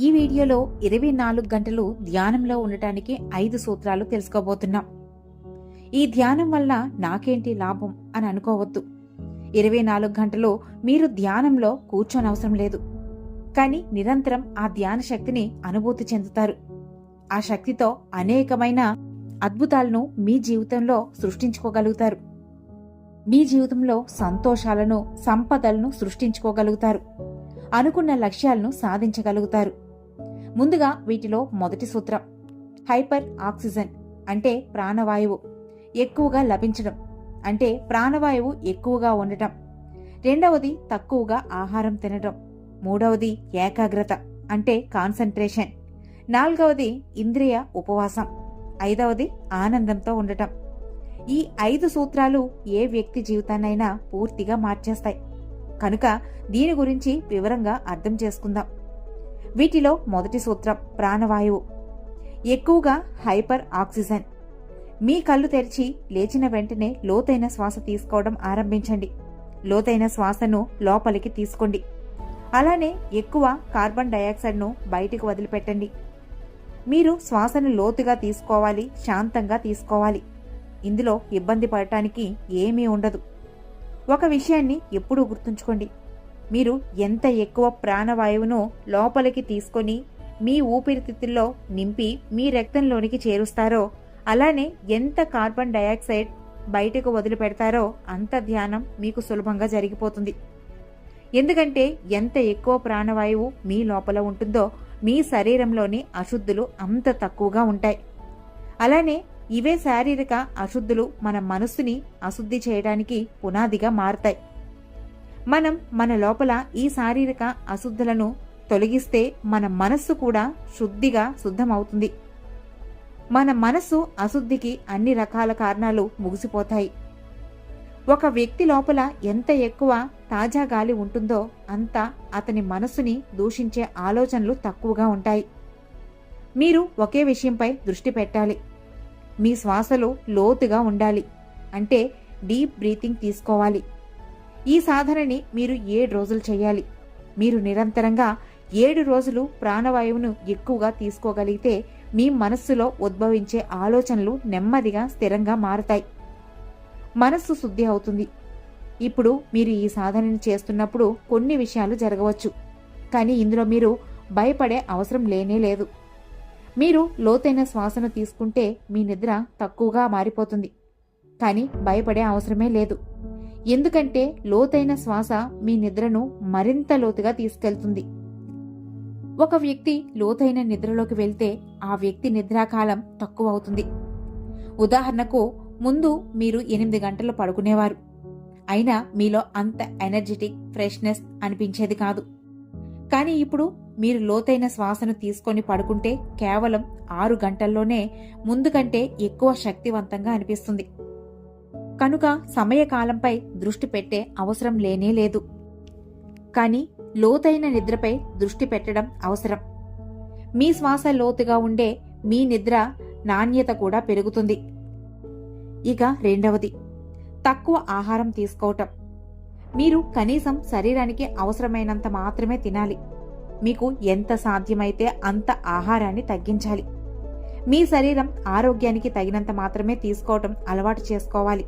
ఈ వీడియోలో ఇరవై నాలుగు గంటలు ధ్యానంలో ఉండటానికి ఐదు సూత్రాలు తెలుసుకోబోతున్నాం. ఈ ధ్యానం వల్ల నాకేంటి లాభం అని అనుకోవద్దు. ఇరవై నాలుగు గంటలు మీరు ధ్యానంలో కూర్చోనవసరం లేదు. కానీ నిరంతరం ఆ ధ్యాన శక్తిని అనుభూతి చెందుతారు. ఆ శక్తితో అనేకమైన అద్భుతాలను మీ జీవితంలో సృష్టించుకోగలుగుతారు. మీ జీవితంలో సంతోషాలను సంపదలను సృష్టించుకోగలుగుతారు. అనుకున్న లక్ష్యాలను సాధించగలుగుతారు. ముందుగా వీటిలో మొదటి సూత్రం హైపర్ ఆక్సిజన్ అంటే ప్రాణవాయువు ఎక్కువగా లభించడం అంటే ప్రాణవాయువు ఎక్కువగా ఉండటం. రెండవది తక్కువగా ఆహారం తినడం. మూడవది ఏకాగ్రత అంటే కాన్సంట్రేషన్ నాలుగవది ఇంద్రియ ఉపవాసం. ఐదవది ఆనందంతో ఉండటం. ఈ ఐదు సూత్రాలు ఏ వ్యక్తి జీవితాన్నైనా పూర్తిగా మార్చేస్తాయి. కనుక దీని గురించి వివరంగా అర్థం చేసుకుందాం. వీటిలో మొదటి సూత్రం ప్రాణవాయువు. ఎక్కువగా హైపర్ ఆక్సిజన్. మీ కళ్ళు తెరిచి లేచిన వెంటనే లోతైన శ్వాస తీసుకోవడం ఆరంభించండి. లోతైన శ్వాసను లోపలికి తీసుకోండి. అలానే ఎక్కువ కార్బన్ డయాక్సైడ్ను బయటికి వదిలిపెట్టండి. మీరు శ్వాసను లోతుగా తీసుకోవాలి శాంతంగా తీసుకోవాలి. ఇందులో ఇబ్బంది పడటానికి ఏమీ ఉండదు. ఒక విషయాన్ని ఎప్పుడూ గుర్తుంచుకోండి. మీరు ఎంత ఎక్కువ ప్రాణవాయువును లోపలికి తీసుకొని మీ ఊపిరితిత్తుల్లో నింపి మీ రక్తంలోనికి చేరుస్తారో అలానే ఎంత కార్బన్ డయాక్సైడ్ బయటకు వదిలిపెడతారో అంత ధ్యానం మీకు సులభంగా జరిగిపోతుంది. ఎందుకంటే ఎంత ఎక్కువ ప్రాణవాయువు మీ లోపల ఉంటుందో మీ శరీరంలోని అశుద్ధులు అంత తక్కువగా ఉంటాయి. అలానే ఇవే శారీరక అశుద్ధులు మన మనస్సుని అశుద్ధి చేయడానికి పునాదిగా మారతాయి. మనం మన లోపల ఈ శారీరక అశుద్ధులను తొలగిస్తే మన మనస్సు కూడా శుద్ధిగా శుద్ధమవుతుంది. మన మనస్సు అశుద్ధికి అన్ని రకాల కారణాలు ముగిసిపోతాయి. ఒక వ్యక్తి లోపల ఎంత ఎక్కువ తాజా గాలి ఉంటుందో అంత అతని మనస్సుని దూషించే ఆలోచనలు తక్కువగా ఉంటాయి. మీరు ఒకే విషయంపై దృష్టి పెట్టాలి. మీ శ్వాసలు లోతుగా ఉండాలి. అంటే డీప్ బ్రీతింగ్ తీసుకోవాలి. ఈ సాధనని మీరు ఏడు రోజులు చేయాలి. మీరు నిరంతరంగా ఏడు రోజులు ప్రాణవాయువును ఎక్కువగా తీసుకోగలిగితే మీ మనస్సులో ఉద్భవించే ఆలోచనలు నెమ్మదిగా స్థిరంగా మారతాయి. మనస్సు శుద్ధి అవుతుంది. ఇప్పుడు మీరు ఈ సాధనని చేస్తున్నప్పుడు కొన్ని విషయాలు జరగవచ్చు. కానీ ఇందులో మీరు భయపడే అవసరం లేనే లేదు. మీరు లోతైన శ్వాసను తీసుకుంటే మీ నిద్ర తక్కువగా మారిపోతుంది. కానీ భయపడే అవసరమే లేదు. ఎందుకంటే లోతైన శ్వాస మీ నిద్రను మరింత లోతుగా తీసుకెళ్తుంది. ఒక వ్యక్తి లోతైన నిద్రలోకి వెళ్తే ఆ వ్యక్తి నిద్రాకాలం తక్కువ అవుతుంది ఉదాహరణకు ముందు మీరు ఎనిమిది గంటలు పడుకునేవారు. అయినా మీలో అంత ఎనర్జెటిక్ ఫ్రెష్నెస్ అనిపించేది కాదు. కానీ ఇప్పుడు మీరు లోతైన శ్వాసను తీసుకొని పడుకుంటే కేవలం ఆరు గంటల్లోనే ముందు కంటే ఎక్కువ శక్తివంతంగా అనిపిస్తుంది. కనుక సమయకాలంపై దృష్టి పెట్టే అవసరం లేనే లేదు. కానీ లోతైన నిద్రపై దృష్టి పెట్టడం అవసరం. మీ శ్వాస లోతుగా ఉండే మీ నిద్ర నాణ్యత కూడా పెరుగుతుంది. ఇక రెండవది తక్కువ ఆహారం తీసుకోవటం. మీరు కనీసం శరీరానికి అవసరమైనంత మాత్రమే తినాలి. మీకు ఎంత సాధ్యమైతే అంత ఆహారాన్ని తగ్గించాలి. మీ శరీరం ఆరోగ్యానికి తగినంత మాత్రమే తీసుకోవటం అలవాటు చేసుకోవాలి.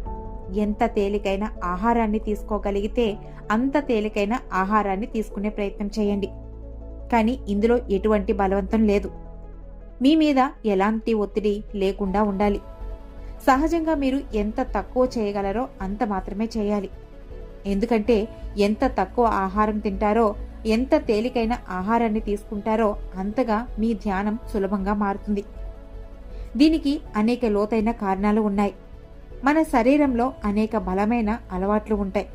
ఎంత తేలికైన ఆహారాన్ని తీసుకోగలిగితే అంత తేలికైన ఆహారాన్ని తీసుకునే ప్రయత్నం చేయండి. కానీ ఇందులో ఎటువంటి బలవంతం లేదు. మీ మీద ఎలాంటి ఒత్తిడి లేకుండా ఉండాలి. సహజంగా మీరు ఎంత తక్కువ చేయగలరో అంత మాత్రమే చేయాలి. ఎందుకంటే ఎంత తక్కువ ఆహారం తింటారో ఎంత తేలికైన ఆహారాన్ని తీసుకుంటారో అంతగా మీ ధ్యానం సులభంగా మారుతుంది. దీనికి అనేక లోతైన కారణాలు ఉన్నాయి. మన శరీరంలో అనేక బలమైన అలవాట్లు ఉంటాయి.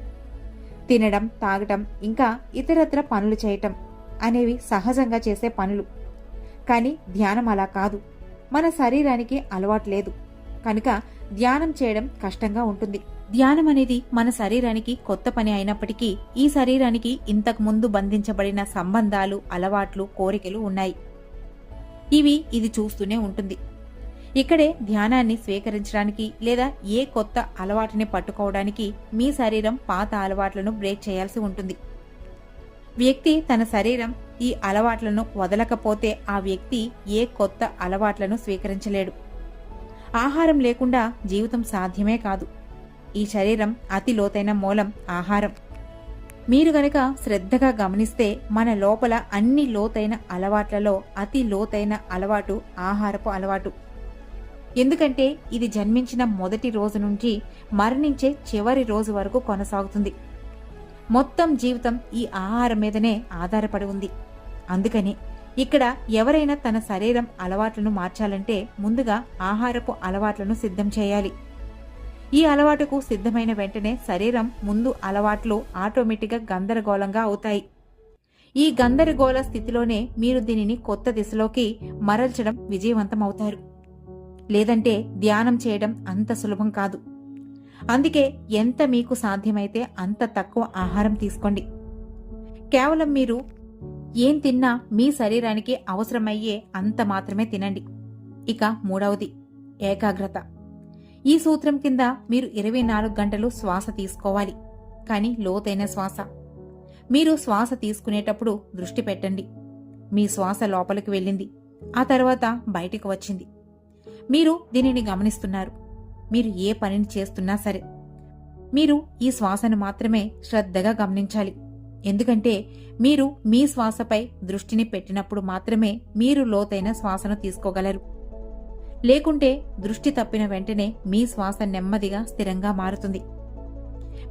తినడం తాగటం ఇంకా ఇతరత్ర పనులు చేయటం అనేవి సహజంగా చేసే పనులు. కానీ ధ్యానం అలా కాదు. మన శరీరానికి అలవాటు లేదు. కనుక ధ్యానం చేయడం కష్టంగా ఉంటుంది. ధ్యానం అనేది మన శరీరానికి కొత్త పని అయినప్పటికీ ఈ శరీరానికి ఇంతకు ముందు బంధించబడిన సంబంధాలు అలవాట్లు కోరికలు ఉన్నాయి. ఇవి ఇది చూస్తూనే ఉంటుంది. ఇక్కడే ధ్యానాన్ని స్వీకరించడానికి లేదా ఏ కొత్త అలవాటుని పట్టుకోవడానికి మీ శరీరం పాత అలవాట్లను బ్రేక్ చేయాల్సి ఉంటుంది. వ్యక్తి తన శరీరం ఈ అలవాట్లను వదలకపోతే ఆ వ్యక్తి ఏ కొత్త అలవాట్లను స్వీకరించలేడు. ఆహారం లేకుండా జీవితం సాధ్యమే కాదు. ఈ శరీరం అతి లోతైన మూలం ఆహారం. మీరు గనక శ్రద్ధగా గమనిస్తే మన లోపల అన్ని లోతైన అలవాట్లలో అతి లోతైన అలవాటు ఆహారపు అలవాటు. ఎందుకంటే ఇది జన్మించిన మొదటి రోజు నుంచి మరణించే చివరి రోజు వరకు కొనసాగుతుంది. మొత్తం జీవితం ఈ ఆహారం మీదనే ఆధారపడి ఉంది. అందుకని ఇక్కడ ఎవరైనా తన శరీరం అలవాట్లను మార్చాలంటే ముందుగా ఆహారపు అలవాట్లను సిద్ధం చేయాలి. ఈ అలవాటుకు సిద్ధమైన వెంటనే శరీరం ముందు అలవాట్లు ఆటోమేటిక్గా గందరగోళంగా అవుతాయి. ఈ గందరగోళ స్థితిలోనే మీరు దీనిని కొత్త దిశలోకి మరల్చడం విజయవంతమవుతారు. లేదంటే ధ్యానం చేయడం అంత సులభం కాదు. అందుకే ఎంత మీకు సాధ్యమైతే అంత తక్కువ ఆహారం తీసుకోండి. కేవలం మీరు ఏం తిన్నా మీ శరీరానికి అవసరమయ్యే అంత మాత్రమే తినండి. ఇక మూడవది ఏకాగ్రత. ఈ సూత్రం కింద మీరు ఇరవై నాలుగు గంటలు శ్వాస తీసుకోవాలి. కానీ లోతైన శ్వాస. మీరు శ్వాస తీసుకునేటప్పుడు దృష్టి పెట్టండి. మీ శ్వాస లోపలికి వెళ్ళింది. ఆ తర్వాత బయటికి వచ్చింది. మీరు దీనిని గమనిస్తున్నారు. మీరు ఏ పనిని చేస్తున్నా సరే. మీరు ఈ శ్వాసను మాత్రమే శ్రద్ధగా గమనించాలి. ఎందుకంటే మీరు మీ శ్వాసపై దృష్టిని పెట్టినప్పుడు మాత్రమే మీరు లోతైన శ్వాసను తీసుకోగలరు. లేకుంటే దృష్టి తప్పిన వెంటనే మీ శ్వాస నెమ్మదిగా స్థిరంగా మారుతుంది.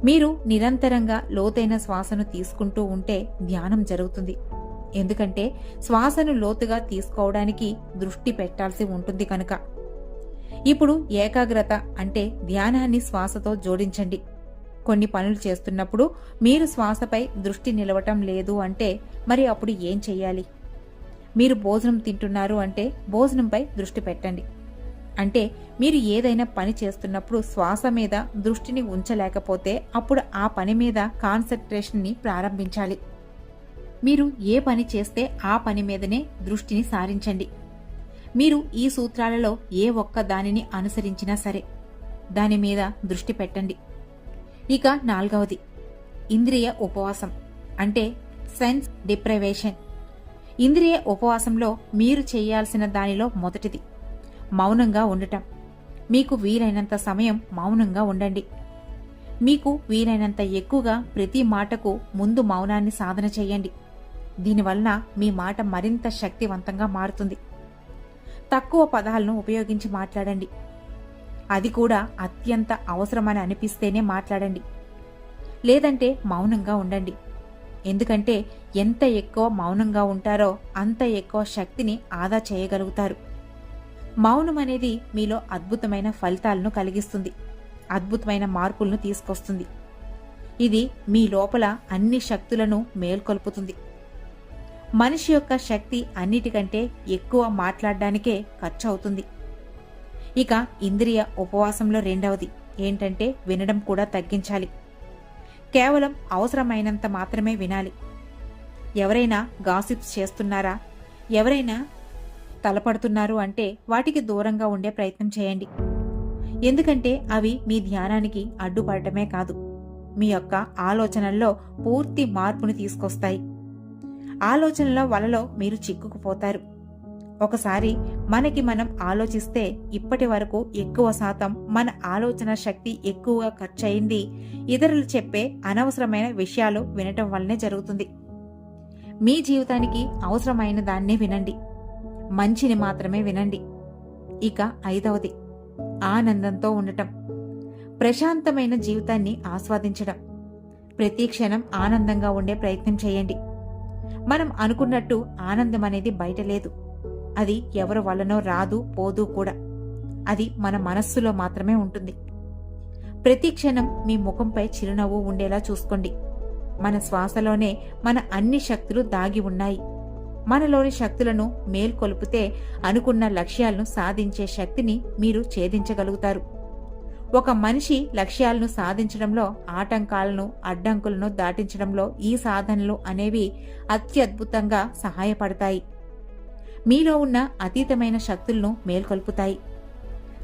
మీరు నిరంతరంగా లోతైన శ్వాసను తీసుకుంటూ ఉంటే ధ్యానం జరుగుతుంది. ఎందుకంటే శ్వాసను లోతుగా తీసుకోవడానికి దృష్టి పెట్టాల్సి ఉంటుంది కనుక. ఇప్పుడు ఏకాగ్రత అంటే ధ్యానాన్ని శ్వాసతో జోడించండి. కొన్ని పనులు చేస్తున్నప్పుడు మీరు శ్వాసపై దృష్టి నిలవటం లేదు అంటే మరి అప్పుడు ఏం చెయ్యాలి? మీరు భోజనం తింటున్నారు అంటే భోజనంపై దృష్టి పెట్టండి. అంటే మీరు ఏదైనా పని చేస్తున్నప్పుడు శ్వాస మీద దృష్టిని ఉంచలేకపోతే అప్పుడు ఆ పని మీద కాన్సన్ట్రేషన్ని ప్రారంభించాలి. మీరు ఏ పని చేస్తే ఆ పని మీదనే దృష్టిని సారించండి. మీరు ఈ సూత్రాలలో ఏ ఒక్క దానిని అనుసరించినా సరే దాని మీద దృష్టి పెట్టండి. ఇక నాలుగవది ఇంద్రియ ఉపవాసం అంటే సెన్స్ డిప్రైవేషన్. ఇంద్రియ ఉపవాసంలో మీరు చేయాల్సిన దానిలో మొదటిది మౌనంగా ఉండటం. మీకు వీలైనంత సమయం మౌనంగా ఉండండి. మీకు వీలైనంత ఎక్కువగా ప్రతి మాటకు ముందు మౌనాన్ని సాధన చేయండి. దీనివలన మీ మాట మరింత శక్తివంతంగా మారుతుంది. తక్కువ పదాలను ఉపయోగించి మాట్లాడండి. అది కూడా అత్యంత అవసరమని అనిపిస్తేనే మాట్లాడండి. లేదంటే మౌనంగా ఉండండి. ఎందుకంటే ఎంత ఎక్కువ మౌనంగా ఉంటారో అంత ఎక్కువ శక్తిని ఆదా చేయగలుగుతారు. మౌనం అనేది మీలో అద్భుతమైన ఫలితాలను కలిగిస్తుంది. అద్భుతమైన మార్పులను తీసుకొస్తుంది. ఇది మీ లోపల అన్ని శక్తులను మేల్కొల్పుతుంది. మనిషి యొక్క శక్తి అన్నిటికంటే ఎక్కువ మాట్లాడడానికే ఖర్చు అవుతుంది ఇక ఇంద్రియ ఉపవాసంలో రెండవది ఏంటంటే వినడం కూడా తగ్గించాలి. కేవలం అవసరమైనంత మాత్రమే వినాలి. ఎవరైనా గాసిప్స్ చేస్తున్నారా? ఎవరైనా తలపడుతున్నారు అంటే వాటికి దూరంగా ఉండే ప్రయత్నం చేయండి. ఎందుకంటే అవి మీ ధ్యానానికి అడ్డుపడటమే కాదు మీ యొక్క ఆలోచనల్లో పూర్తి మార్పుని తీసుకొస్తాయి. ఆలోచనల వలలో మీరు చిక్కుకుపోతారు. ఒకసారి మనకి మనం ఆలోచిస్తే ఇప్పటి వరకు ఎక్కువ శాతం మన ఆలోచన శక్తి ఎక్కువగా ఖర్చయింది. ఇతరులు చెప్పే అనవసరమైన విషయాలు వినటం వల్లనే జరుగుతుంది. మీ జీవితానికి అవసరమైన దాన్నే వినండి. మంచిని మాత్రమే వినండి. ఇక ఐదవది ఆనందంతో ఉండటం. ప్రశాంతమైన జీవితాన్ని ఆస్వాదించడం. ప్రతి క్షణం ఆనందంగా ఉండే ప్రయత్నం చేయండి. మనం అనుకున్నట్టు ఆనందం అనేది బయట లేదు. అది ఎవరి వల్లనో రాదు పోదు కూడా. అది మన మనస్సులో మాత్రమే ఉంటుంది. ప్రతి క్షణం మీ ముఖంపై చిరునవ్వు ఉండేలా చూసుకోండి. మన శ్వాసలోనే మన అన్ని శక్తులు దాగి ఉన్నాయి. మనలోని శక్తులను మేల్కొల్పితే అనుకున్న లక్ష్యాలను సాధించే శక్తిని మీరు ఛేదించగలుగుతారు. ఒక మనిషి లక్ష్యాలను సాధించడంలో ఆటంకాలను అడ్డంకులను దాటించడంలో ఈ సాధనలు అనేవి అత్యద్భుతంగా సహాయపడతాయి. మీలో ఉన్న అతీతమైన శక్తులను మేల్కొల్పుతాయి.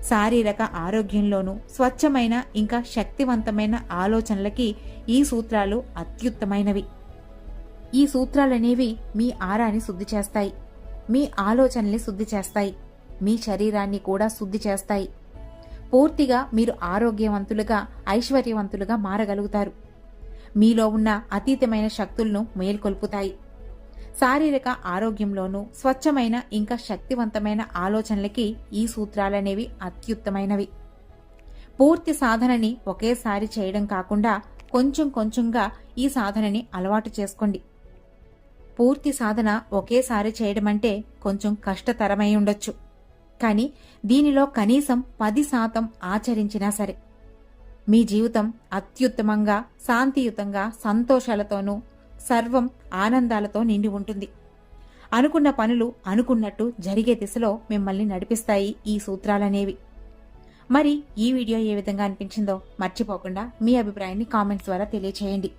శారీరక ఆరోగ్యంలోనూ స్వచ్ఛమైన ఇంకా శక్తివంతమైన ఆలోచనలకి ఈ సూత్రాలు అత్యుత్తమైనవి. ఈ సూత్రాలనేవి మీ ఆరాని శుద్ధి చేస్తాయి. మీ ఆలోచనల్ని శుద్ధి చేస్తాయి. మీ శరీరాన్ని కూడా శుద్ధి చేస్తాయి. పూర్తిగా మీరు ఆరోగ్యవంతులుగా ఐశ్వర్యవంతులుగా మారగలుగుతారు. మీలో ఉన్న అతీతమైన శక్తులను మేల్కొల్పుతాయి. శారీరక ఆరోగ్యంలోనూ స్వచ్ఛమైన ఇంకా శక్తివంతమైన ఆలోచనలకి ఈ సూత్రాలనేవి అత్యుత్తమైనవి. పూర్తి సాధనని ఒకేసారి చేయడం కాకుండా కొంచెం కొంచెంగా ఈ సాధనని అలవాటు చేసుకోండి. పూర్తి సాధన ఒకేసారి చేయడం అంటే కొంచెం కష్టతరమై ఉండొచ్చు. కానీ దీనిలో కనీసం పది శాతం ఆచరించినా సరే. మీ జీవితం అత్యుత్తమంగా శాంతియుతంగా సంతోషాలతోనూ సర్వం ఆనందాలతో నిండి ఉంటుంది. అనుకున్న పనులు అనుకున్నట్టు జరిగే దిశలో మిమ్మల్ని నడిపిస్తాయి ఈ సూత్రాలనేవి. మరి ఈ వీడియో ఏ విధంగా అనిపించిందో మర్చిపోకుండా మీ అభిప్రాయాన్ని కామెంట్స్ ద్వారా తెలియచేయండి.